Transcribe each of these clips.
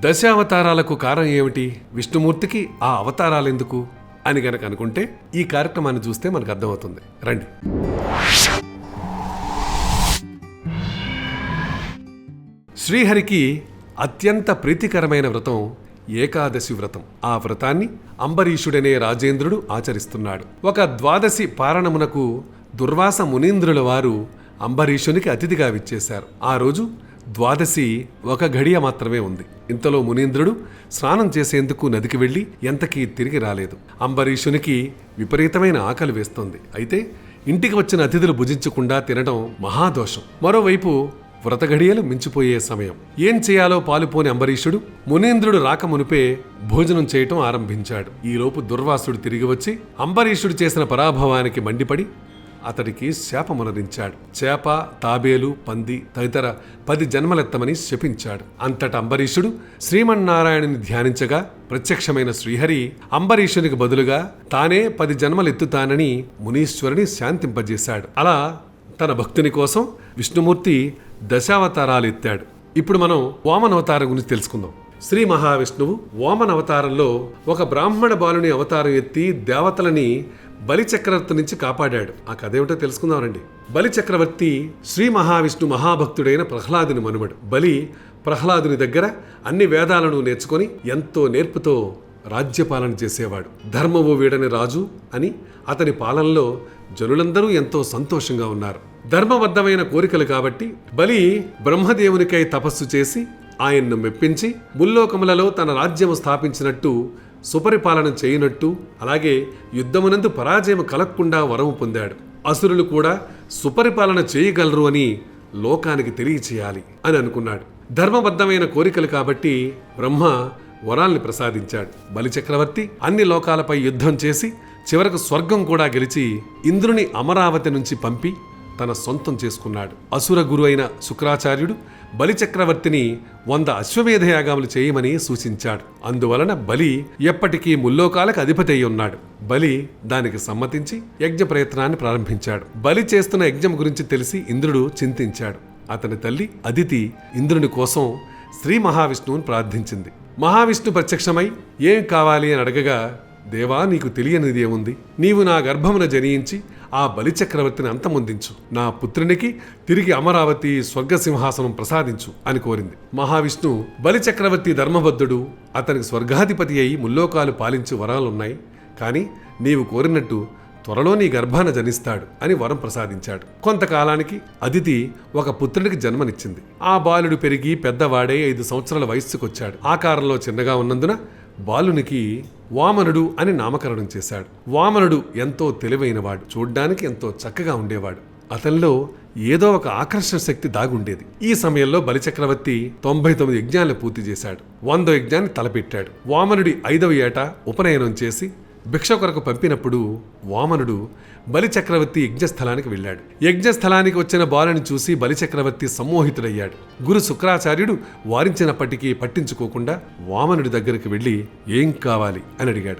దశావతారాలకు కారణం ఏమిటి? విష్ణుమూర్తికి ఆ అవతారాలు ఎందుకు అని గనక అనుకుంటే ఈ కార్యక్రమాన్ని చూస్తే మనకు అర్థమవుతుంది. రండి. శ్రీహరికి అత్యంత ప్రీతికరమైన వ్రతం ఏకాదశి వ్రతం. ఆ వ్రతాన్ని అంబరీషుడనే రాజేంద్రుడు ఆచరిస్తున్నాడు. ఒక ద్వాదశి పారణమునకు దుర్వాస మునీంద్రుల వారు అంబరీషునికి అతిథిగా విచ్చేశారు. ఆ రోజు ద్వాదశి ఒక ఘడియ మాత్రమే ఉంది. ఇంతలో మునీంద్రుడు స్నానం చేసేందుకు నదికి వెళ్ళి ఎంతకీ తిరిగి రాలేదు. అంబరీషునికి విపరీతమైన ఆకలి వేస్తోంది. అయితే ఇంటికి వచ్చిన అతిథులు భుజించకుండా తినడం మహాదోషం. మరోవైపు వ్రత ఘడియలు మించిపోయే సమయం. ఏం చేయాలో పాలుపోని అంబరీషుడు మునీంద్రుడు రాకమునిపే భోజనం చేయటం ఆరంభించాడు. ఈలోపు దుర్వాసుడు తిరిగి వచ్చి అంబరీషుడు చేసిన పరాభవానికి మండిపడి అతడికి శాపమునరించాడు చేప తాబేలు పంది తదితర పది జన్మలెత్తమని శపించాడు. అంతట అంబరీషుడు శ్రీమన్నారాయణుని ధ్యానించగా ప్రత్యక్షమైన శ్రీహరి అంబరీషునికి బదులుగా తానే పది జన్మలెత్తుతానని మునీశ్వరుని శాంతింపజేశాడు. అలా తన భక్తుని కోసం విష్ణుమూర్తి దశావతారాలు ఎత్తాడు ఇప్పుడు మనం వామనవతారం గురించి తెలుసుకుందాం. శ్రీ మహావిష్ణువు వామన అవతారంలో ఒక బ్రాహ్మణ బాలుని అవతారం ఎత్తి దేవతలని బలి చక్రవర్తి నుంచి కాపాడాడు. ఆ కథ ఏమిటో తెలుసుకుందామండి బలి చక్రవర్తి శ్రీ మహావిష్ణు మహాభక్తుడైన ప్రహ్లాదుని మనుమడు. బలి ప్రహ్లాదుని దగ్గర అన్ని వేదాలను నేర్చుకొని ఎంతో నేర్పుతో రాజ్యపాలన చేసేవాడు. ధర్మవు వీడని రాజు అని అతని పాలనలో జనులందరూ ఎంతో సంతోషంగా ఉన్నారు. ధర్మబద్ధమైన కోరికలు కాబట్టి బలి బ్రహ్మదేవునికై తపస్సు చేసి ఆయన్ను మెప్పించి ముల్లోకములలో తన రాజ్యము స్థాపించినట్టు సుపరిపాలన చేయనట్టు అలాగే యుద్ధమునందు పరాజయం కలగకుండా వరము పొందాడు. అసురులు కూడా సుపరిపాలన చేయగలరు అని లోకానికి తెలియచేయాలి అని అనుకున్నాడు. ధర్మబద్ధమైన కోరికలు కాబట్టి బ్రహ్మ వరాల్ని ప్రసాదించాడు. బలిచక్రవర్తి అన్ని లోకాలపై యుద్ధం చేసి చివరకు స్వర్గం కూడా గెలిచి ఇంద్రుని అమరావతి నుంచి పంపి తన సొంతం చేసుకున్నాడు. అసుర గురు అయిన శుక్రాచార్యుడు బలిచక్రవర్తిని వంద అశ్వమేధ యాగాములు చేయమని సూచించాడు. అందువలన బలి ఎప్పటికీ ముల్లోకాలకు అధిపతి అయి ఉన్నాడు. బలి దానికి సమ్మతించి యజ్ఞ ప్రయత్నాన్ని ప్రారంభించాడు. బలి చేస్తున్న యజ్ఞం గురించి తెలిసి ఇంద్రుడు చింతించాడు. అతని తల్లి అదితి ఇంద్రుని కోసం శ్రీ మహావిష్ణువుని ప్రార్థించింది. మహావిష్ణు ప్రత్యక్షమై ఏం కావాలి అని అడగగా దేవా నీకు తెలియనిది ఏముంది? నీవు నా గర్భమున జనించి ఆ బలిచక్రవర్తిని అంతమొందించు. నా పుత్రునికి తిరిగి అమరావతి స్వర్గసింహాసనం ప్రసాదించు అని కోరింది. మహావిష్ణు బలిచక్రవర్తి ధర్మబద్ధుడు అతనికి స్వర్గాధిపతి అయి ముల్లోకాలు పాలించి వరాలున్నాయి. కానీ నీవు కోరినట్టు త్వరలో నీ గర్భాన జనిస్తాడు అని వరం ప్రసాదించాడు. కొంతకాలానికి అదితి ఒక పుత్రుడికి జన్మనిచ్చింది. ఆ బాలుడు పెరిగి పెద్దవాడే ఐదు సంవత్సరాల వయస్సుకొచ్చాడు. ఆకారంలో చిన్నగా ఉన్నందున బాలునికి వామనుడు అని నామకరణం చేశాడు. వామనుడు ఎంతో తెలివైనవాడు చూడ్డానికి ఎంతో చక్కగా ఉండేవాడు. అతనిలో ఏదో ఒక ఆకర్షణ శక్తి దాగుండేది ఈ సమయంలో బలిచక్రవర్తి తొంభై తొమ్మిది యజ్ఞాలను పూర్తి చేశాడు. వందో యజ్ఞాన్ని తలపెట్టాడు. వామనుడి ఐదవ ఏట ఉపనయనం చేసి భిక్ష కొరకు పంపినప్పుడు వామనుడు బలిచక్రవర్తి యజ్ఞస్థలానికి వెళ్ళాడు. యజ్ఞస్థలానికి వచ్చిన బాలని చూసి బలిచక్రవర్తి సమ్మోహితుడయ్యాడు. గురు శుక్రాచార్యుడు వారించినప్పటికీ పట్టించుకోకుండా వామనుడి దగ్గరికి వెళ్ళి ఏం కావాలి అని అడిగాడు.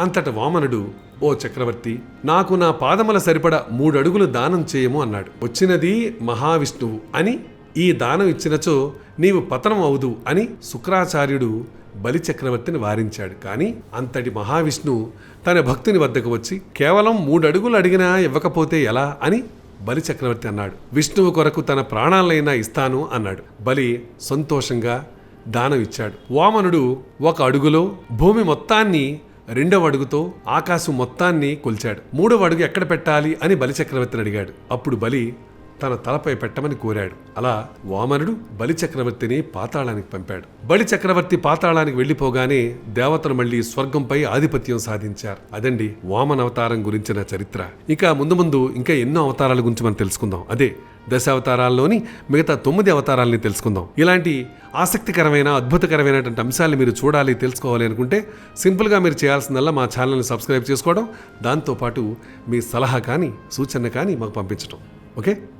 అంతట వామనుడు ఓ చక్రవర్తి నాకు నా పాదముల సరిపడ మూడడుగులు దానం చేయము అన్నాడు. వచ్చినది మహావిష్ణువు అని ఈ దానం ఇచ్చినచో నీవు పతనం అవుదు అని శుక్రాచార్యుడు బలి చక్రవర్తిని వారించాడు. కానీ అంతటి మహావిష్ణు తన భక్తుని వద్దకు వచ్చి కేవలం మూడు అడుగులు అడిగినా ఇవ్వకపోతే ఎలా? అని బలి చక్రవర్తి అన్నాడు. విష్ణువు కొరకు తన ప్రాణాలైనా ఇస్తాను అన్నాడు. బలి సంతోషంగా దానం ఇచ్చాడు. వామనుడు ఒక అడుగులో భూమి మొత్తాన్ని రెండవ అడుగుతో ఆకాశం మొత్తాన్ని కొల్చాడు. మూడవ అడుగు ఎక్కడ పెట్టాలి అని బలి చక్రవర్తిని అడిగాడు. అప్పుడు బలి తన తలపై పెట్టమని కోరాడు. అలా వామనుడు బలి చక్రవర్తిని పాతాళానికి పంపాడు. బలి చక్రవర్తి పాతాళానికి వెళ్ళిపోగానే దేవతలు మళ్ళీ స్వర్గంపై ఆధిపత్యం సాధించారు. అదండి వామన అవతారం గురించిన చరిత్ర. ఇక ముందు ముందు ఇంకా ఎన్నో అవతారాల గురించి మనం తెలుసుకుందాం. అదే దశావతారాల్లోని మిగతా తొమ్మిది అవతారాలని తెలుసుకుందాం. ఇలాంటి ఆసక్తికరమైన అద్భుతకరమైనటువంటి అంశాలు మీరు చూడాలి తెలుసుకోవాలి అనుకుంటే సింపుల్గా మీరు చేయాల్సిందల్లా మా ఛానల్ని సబ్స్క్రైబ్ చేసుకోవడం. దాంతోపాటు మీ సలహా కానీ సూచన కానీ మాకు పంపించడం ఓకే?